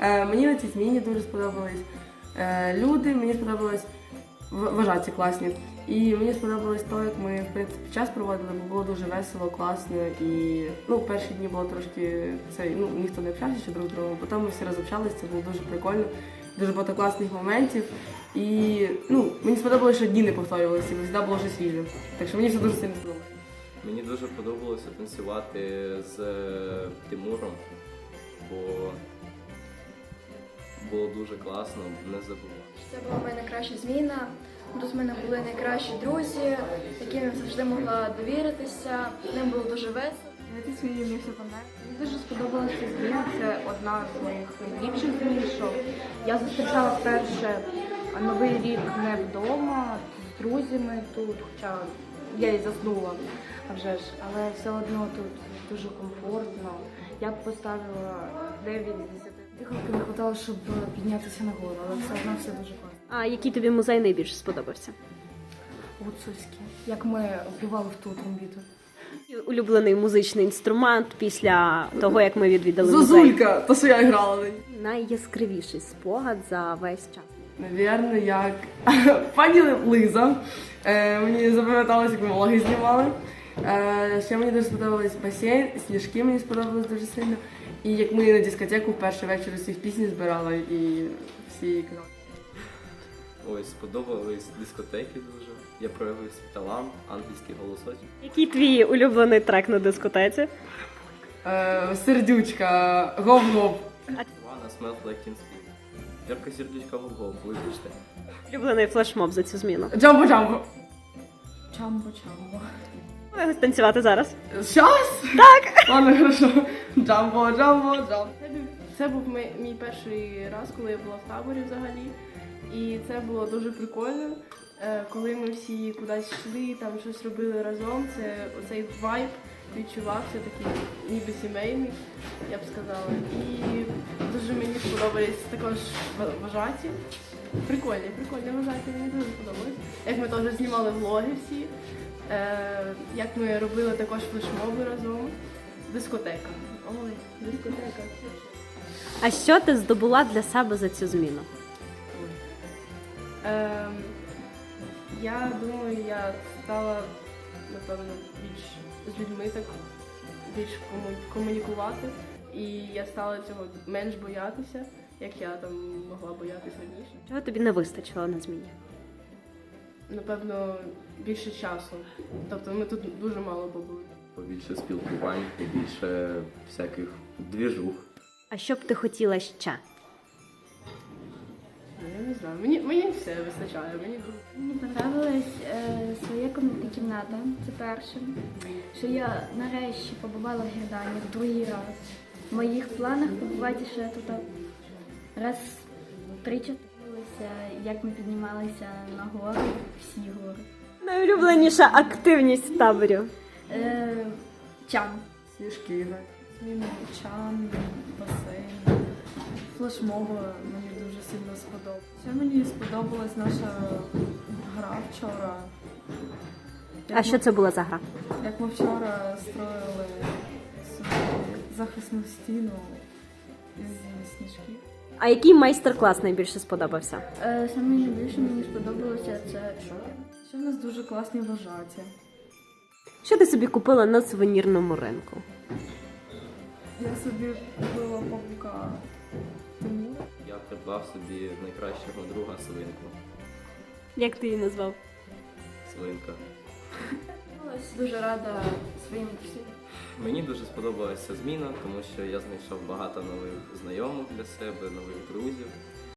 Е, мені на цій зміні дуже сподобались е, люди, мені сподобалось в- вважаті класні. І мені сподобалось те, як ми в принципі час проводили, бо було дуже весело, класно. І ну, перші дні було трошки це, ну, ніхто не общався ще друг з другом, потім ми всі розобщалися, це було дуже прикольно, дуже багато класних моментів. І ну, мені сподобалося, що дні не повторювалися, і завжди було щось свіже. Так що мені все дуже сильно сподобалося. Мені дуже подобалося танцювати з Тимуром, бо було дуже класно, не забував. Це була моя найкраща зміна. Тут в мене були найкращі друзі, яким я завжди могла довіритися. Ним було дуже весело. Знайти свої мені все понравилось. Мені дуже сподобалася зміна. Це одна з моїх найліпших змін, що я зустрічала вперше новий рік не вдома, з друзями тут, хоча я і заснула, а вже ж, але все одно тут дуже комфортно. Я б поставила 9 з 10. Дихалки не вистачало, щоб піднятися нагору, але все одно все дуже класно. А який тобі музей найбільше сподобався? Гуцульське, як ми вбивали в ту тромбіту. Улюблений музичний інструмент після того, як ми відвідали музей. То що я грала на ній. Найяскравіший спогад за весь час. Навірно, як пані Лиза. Е, мені запам'яталося, як ми влоги знімали. Е, ще мені дуже сподобались басейн, сніжки мені сподобались дуже сильно. І як ми на дискотеку в перший вечір усіх пісні збирали і всі казали. Ой, сподобались дискотеки дуже. Я проявив свій талант, ангельський голосочок. Який твій улюблений трек на дискотеці? Е, сердючка, гов-гов. Вана Smells Like Ярка сердечка гол вибачте. Улюблений флешмоб за цю зміну. Джамбо-джамбо. Чамбо-чамбо. Давай танцювати зараз. Щас? Так. Ладно, хорошо. Джамбо, джамбо, джамбо. Це був- Це був мій, мій перший раз, коли я була в таборі взагалі. І це було дуже прикольно. Е, Коли ми всі кудись йшли, там щось робили разом, це оцей вайб відчувався такий ніби сімейний, я б сказала. І дуже мені сподобались також вважаті. Прикольні, прикольні вважаті, мені дуже сподобалось. Як ми теж знімали влоги всі, е, як ми робили також флешмоби разом. Дискотека. Ой, дискотека. А що ти здобула для себе за цю зміну? Ем, я думаю, я стала, напевно, більш з людьми так більш кому- комунікувати. І я стала цього менш боятися, як я там могла боятися раніше. Чого тобі не вистачило на зміні? Напевно, більше часу. Тобто ми тут дуже мало побули. Побільше спілкувань, побільше всяких двіжух. А що б ти хотіла ще? Я не знаю. Мені, мені все вистачає. Мені. Мені понравилась е, своя комнатна кімната. Це перше. Що я нарешті побувала в Гердані в другий раз. В моїх планах побувати ще тут раз три-чотири. Як ми піднімалися на гори, всі гори. Найулюбленіша активність в таборі. Е, чан. Сніжки. Зміни чан, басейн, флешмоба мені дуже сильно сподобалося. Мені сподобалась наша гра вчора. Як А що це була за гра? Як ми вчора строїли собі захисну стіну із сніжків. А який майстер-клас найбільше сподобався? Е, саме найбільше мені сподобалося це шопінг. Ще в нас дуже класні вважаті. Що ти собі купила на сувенірному ринку? Я собі купила павука Тимура. Я придбав собі найкращого друга свинку. Як ти її назвав? Свинка. Дуже рада своїм всім. Мені дуже сподобалася зміна, тому що я знайшов багато нових знайомих для себе, нових друзів.